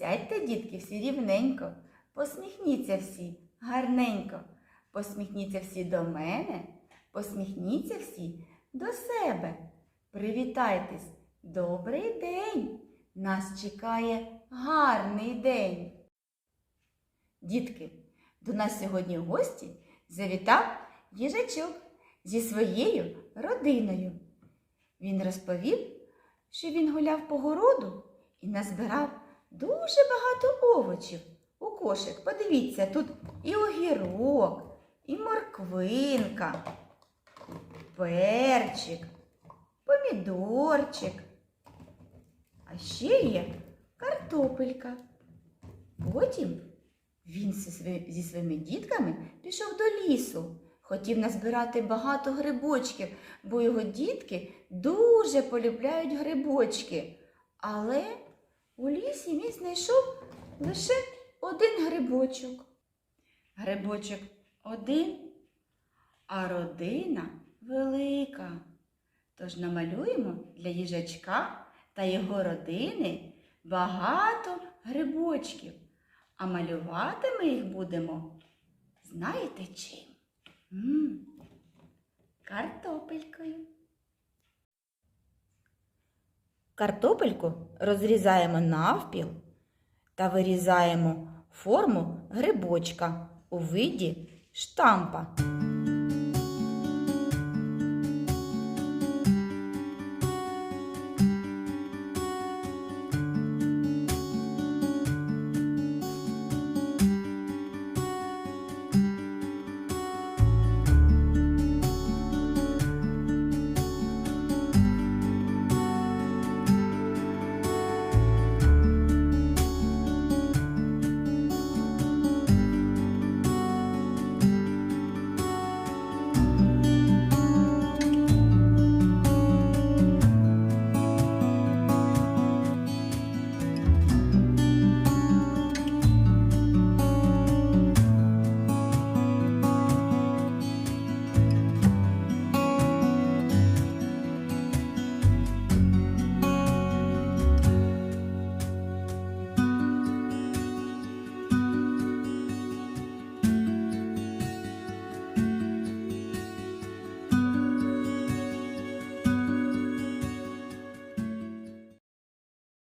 Сядьте, дітки, всі рівненько, посміхніться всі гарненько, посміхніться всі до мене, посміхніться всі до себе. Привітайтесь, добрий день! Нас чекає гарний день. Дітки, до нас сьогодні в гості завітав їжачок зі своєю родиною. Він розповів, що він гуляв по городу і назбирав дуже багато овочів у кошик. Подивіться, тут і огірок, і морквинка, перчик, помідорчик. А ще є картопелька. Потім він зі своїми дітками пішов до лісу. Хотів назбирати багато грибочків, бо його дітки дуже полюбляють грибочки. Але у лісі він знайшов лише один грибочок. Грибочок один, а родина велика. Тож намалюємо для їжачка та його родини багато грибочків. А малювати ми їх будемо, знаєте чим? м картопелькою. Картопельку розрізаємо навпіл та вирізаємо форму грибочка у виді штампа.